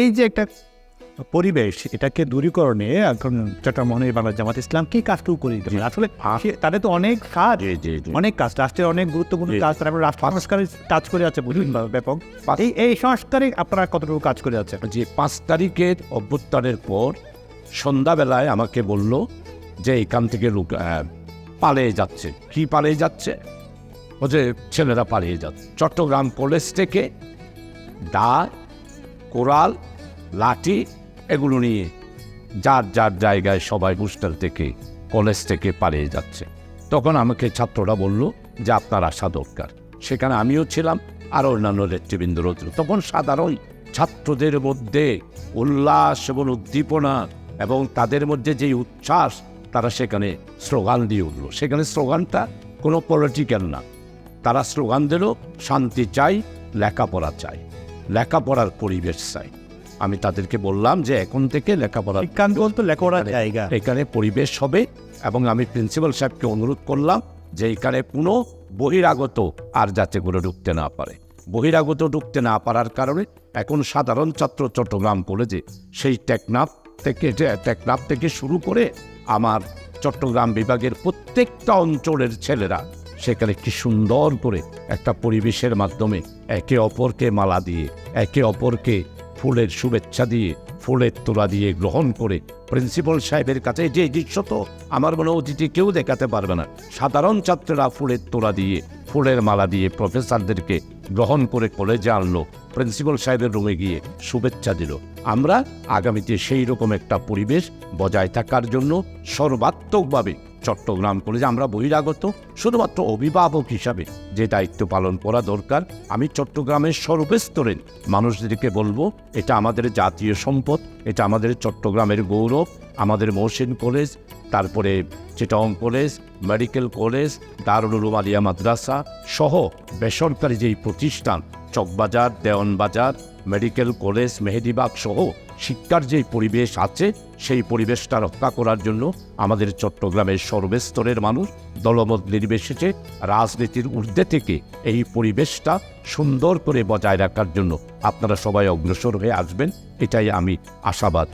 এই যে একটা পরিবেশ এটাকে দূরীকরণে এখন চট্টগ্রাম বাংলা জামাত ইসলাম কি কাজটুকু করে দিতে পারে? আসলে তাদের তো অনেক কাজ অনেক কাজ রাষ্ট্রের অনেক গুরুত্বপূর্ণ কাজ রাষ্ট্র সংস্কারের কাজ করে আছে বুঝুন ব্যাপক। এই এই সংস্কারে আপনারা কতটুকু কাজ করে আছে যে পাঁচ তারিখের অভ্যুত্থানের পর সন্ধ্যাবেলায় আমাকে বলল যে এখান থেকে লোক পালিয়ে যাচ্ছে। কি পালিয়ে যাচ্ছে? ও যে ছেলেরা পালিয়ে যাচ্ছে। চট্টগ্রাম কলেজ থেকে দা কোরাল, লাঠি, এগুলো নিয়ে যার যার জায়গায় সবাই হোস্টেল থেকে, কলেজ থেকে পালিয়ে যাচ্ছে। তখন আমাকে ছাত্ররা বলল যে আপনার আসা দরকার। সেখানে আমিও ছিলাম, আর অন্যান্য নেতৃবৃন্দরও ছিল। তখন সাধারণ ছাত্রদের মধ্যে উল্লাস এবং উদ্দীপনা এবং তাদের মধ্যে যে উচ্ছ্বাস, তারা সেখানে স্লোগান দিয়ে উঠল। সেখানে স্লোগানটা কোনো পলিটিক্যাল না। তারা স্লোগান দিল, শান্তি চাই, লেখাপড়া চাই। লেখাপড়ার পরিবেশ চাই। আমি তাদেরকে বললাম যে এখন থেকে লেখাপড়া বলতো লেখাপড়ার জায়গা। এখানে পরিবেশ হবে এবং আমি প্রিন্সিপাল সাহেবকে অনুরোধ করলাম যে এখানে কোনো বহিরাগত আর যাতে করে ঢুকতে না পারে। বহিরাগত ঢুকতে না পারার কারণে এখন সাধারণ ছাত্র চট্টগ্রাম কলেজে সেই টেকনাফ থেকে টেকনাফ থেকে শুরু করে আমার চট্টগ্রাম বিভাগের প্রত্যেকটা অঞ্চলের ছেলেরা সেখানে কি সুন্দর করে একটা পরিবেশের মাধ্যমে একে অপরকে মালা দিয়ে, একে অপরকে ফুলের শুভেচ্ছা দিয়ে, ফুলের তোলা দিয়ে গ্রহণ করে প্রিন্সিপাল সাহেবের কাছে যে দৃশ্য তো আমার মনে অতিথি কেউ দেখাতে পারবে না। সাধারণ ছাত্ররা ফুলের তোলা দিয়ে, ফুলের মালা দিয়ে প্রফেসরদেরকে গ্রহণ করে কলেজে আনলো, প্রিন্সিপাল সাহেবের রুমে গিয়ে শুভেচ্ছা দিল। আমরা আগামীতে সেই রকম একটা পরিবেশ বজায় থাকার জন্য সর্বাত্মকভাবে চট্টগ্রাম কলেজে আমরা বহিরাগত, শুধুমাত্র অভিভাবক হিসাবে যে দায়িত্ব পালন করা দরকার, আমি চট্টগ্রামের সর্বস্তরের মানুষদেরকে বলব, এটা আমাদের জাতীয় সম্পদ, এটা আমাদের চট্টগ্রামের গৌরব, আমাদের মহসিন কলেজ, তারপরে Chittagong college, medical college Darul Alia Madrasa সহ বেসরকারি যেই প্রতিষ্ঠান, চকবাজার দেওয়ানবাজার মেডিকেল কলেজ মেহেদিবাগ সহ শিক্ষার যেই পরিবেশ আছে, সেই পরিবেশটা রক্ষা করার জন্য আমাদের চট্টগ্রামের সর্বস্তরের মানুষ দলমত নির্বিশেষে রাজনীতির ঊর্ধ্বে থেকে এই পরিবেশটা সুন্দর করে বজায় রাখার জন্য আপনারা সবাই অগ্রসর হয়ে আসবেন, এটাই আমি আশাবাদ।